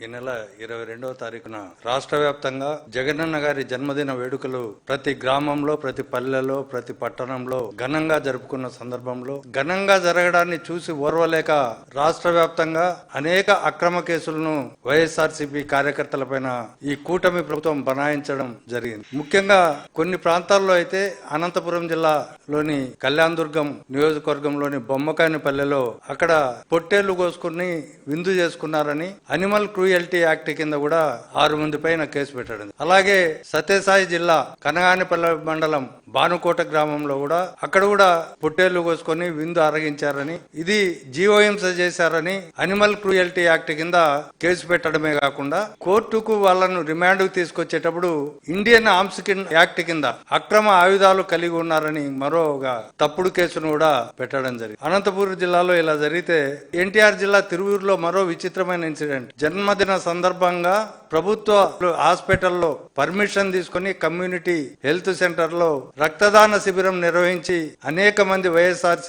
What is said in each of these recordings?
ఈ నెల ఇరవై రెండవ తారీఖున రాష్ట్ర వ్యాప్తంగా జగనన్న గారి జన్మదిన వేడుకలు ప్రతి గ్రామంలో ప్రతి పల్లెలో ప్రతి పట్టణంలో ఘనంగా జరుపుకున్న సందర్భంలో ఘనంగా జరగడాన్ని చూసి ఓర్వలేక రాష్ట్ర వ్యాప్తంగా అనేక అక్రమ కేసులను వైఎస్ఆర్సీపీ కార్యకర్తలపైన ఈ కూటమి ప్రభుత్వం బనాయించడం జరిగింది. ముఖ్యంగా కొన్ని ప్రాంతాల్లో అయితే అనంతపురం జిల్లాలోని కళ్యాణదుర్గం నియోజకవర్గంలోని బొమ్మకాయని పల్లెలో అక్కడ పొట్టేళ్ళు కోసుకుని విందు చేసుకున్నారని అనిమల్ క్రూయల్టీ యాక్ట్ కింద కూడా ఆరు మంది పైన కేసు పెట్టడం అలాగే సత్యసాయి జిల్లా కనగానిపల్లె మండలం భానుకోట గ్రామంలో కూడా అక్కడ కూడా పొట్టేళ్ళు కోసుకొని విందు అరగించారని ఇది జీవోహింస చేశారని అనిమల్ క్రూయల్టీ యాక్ట్ కింద కేసు పెట్టడమే కాకుండా కోర్టుకు వాళ్ళను రిమాండ్ తీసుకొచ్చేటప్పుడు ఇండియన్ ఆర్మ్స్ యాక్ట్ కింద అక్రమ ఆయుధాలు కలిగి ఉన్నారని మరోగా తప్పుడు కేసును కూడా పెట్టడం జరిగింది. అనంతపురం జిల్లాలో ఇలా జరిగితే ఎన్టీఆర్ జిల్లా తిరువూరులో మరో విచిత్రమైన ఇన్సిడెంట్ జన్మ జన్మదిన సందర్భంగా ప్రభుత్వ హాస్పిటల్లో పర్మిషన్ తీసుకుని కమ్యూనిటీ హెల్త్ సెంటర్లో రక్తదాన శిబిరం నిర్వహించి అనేక మంది వైఎస్ఆర్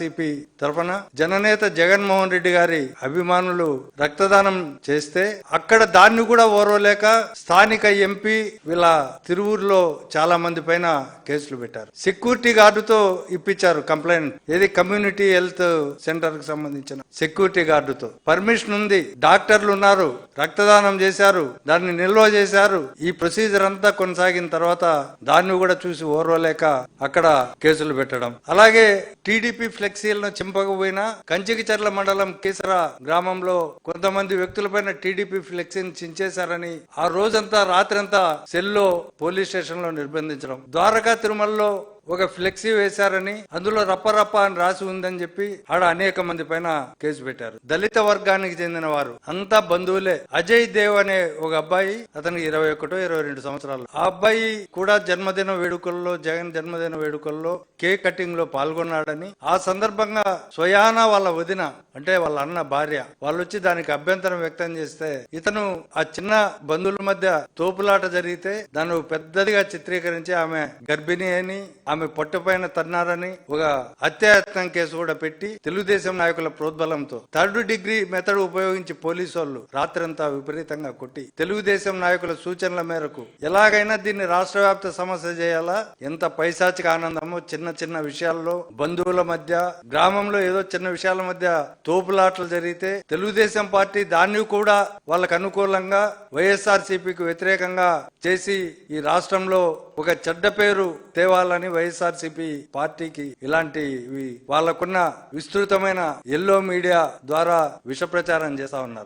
తరఫున జననేత జగన్మోహన్ రెడ్డి గారి అభిమానులు రక్తదానం చేస్తే అక్కడ దాన్ని కూడా ఓర్వలేక స్థానిక ఎంపీ వీళ్ళ తిరువూరులో చాలా మంది పైన కేసులు పెట్టారు. సెక్యూరిటీ గార్డుతో ఇప్పించారు కంప్లైంట్. ఏది కమ్యూనిటీ హెల్త్ సెంటర్కి సంబంధించిన సెక్యూరిటీ గార్డుతో. పర్మిషన్ ఉంది. డాక్టర్లు ఉన్నారు. రక్తదానం చేశారు దాన్ని నిల్వ చేశారు. ఈ ప్రొసీజర్ అంతా కొనసాగిన తర్వాత దాన్ని కూడా చూసి ఓర్వలేక అక్కడ కేసులు పెట్టడం. అలాగే టీడీపీ ఫ్లెక్సీలను చింపకపోయినా కంచికిచర్ల మండలం కేసర గ్రామంలో కొంతమంది వ్యక్తులపైన టీడీపీ ఫ్లెక్సీని చించేశారని ఆ రోజంతా రాత్రంతా సెల్లో పోలీస్ స్టేషన్లో నిర్బంధించడం. ద్వారకా తిరుమలలో ఒక ఫ్లెక్సీ వేశారని అందులో రప్పరప్ప అని రాసి ఉందని చెప్పి ఆడ అనేక మంది పైన కేసు పెట్టారు. దళిత వర్గానికి చెందిన వారు అంతా బంధువులే. అజయ్ దేవ్ అనే ఒక అబ్బాయి అతనికి ఇరవై ఒకటో ఇరవై రెండు సంవత్సరాలు. ఆ అబ్బాయి కూడా జన్మదిన వేడుకల్లో జగన్ జన్మదిన వేడుకల్లో కేక్ కటింగ్లో పాల్గొన్నాడని ఆ సందర్భంగా స్వయానా వాళ్ళ వదిన అంటే వాళ్ళ అన్న భార్య వాళ్ళు వచ్చి దానికి అభ్యంతరం వ్యక్తం చేస్తే ఇతను ఆ చిన్న బంధువుల మధ్య తోపులాట జరిగితే దాన్ని పెద్దదిగా చిత్రీకరించి ఆమె గర్భిణి అని ఆమె పొట్టపైన తన్నారని ఒక హత్యాయత్నం కేసు కూడా పెట్టి తెలుగుదేశం నాయకుల ప్రోద్బలంతో థర్డ్ డిగ్రీ మెథడ్ ఉపయోగించి పోలీసు వాళ్ళు రాత్రంతా విపరీతంగా కొట్టి తెలుగుదేశం నాయకుల సూచనల మేరకు ఎలాగైనా దీన్ని రాష్ట్ర వ్యాప్త సమస్య చేయాలా? ఎంత పైశాచిక ఆనందమో చిన్న చిన్న విషయాల్లో బంధువుల మధ్య గ్రామంలో ఏదో చిన్న విషయాల మధ్య తోపులాటలు జరిగితే తెలుగుదేశం పార్టీ దాన్ని కూడా వాళ్ళకు అనుకూలంగా వైఎస్ఆర్ సిపికి వ్యతిరేకంగా చేసి ఈ రాష్ట్రంలో ఒక చెడ్డ పేరు తేవాలని వైఎస్ఆర్సీపీ పార్టీకి ఇలాంటి వాళ్ళకున్న విస్తృతమైన ఎల్లో మీడియా ద్వారా విష ప్రచారం చేస్తా ఉన్నారు.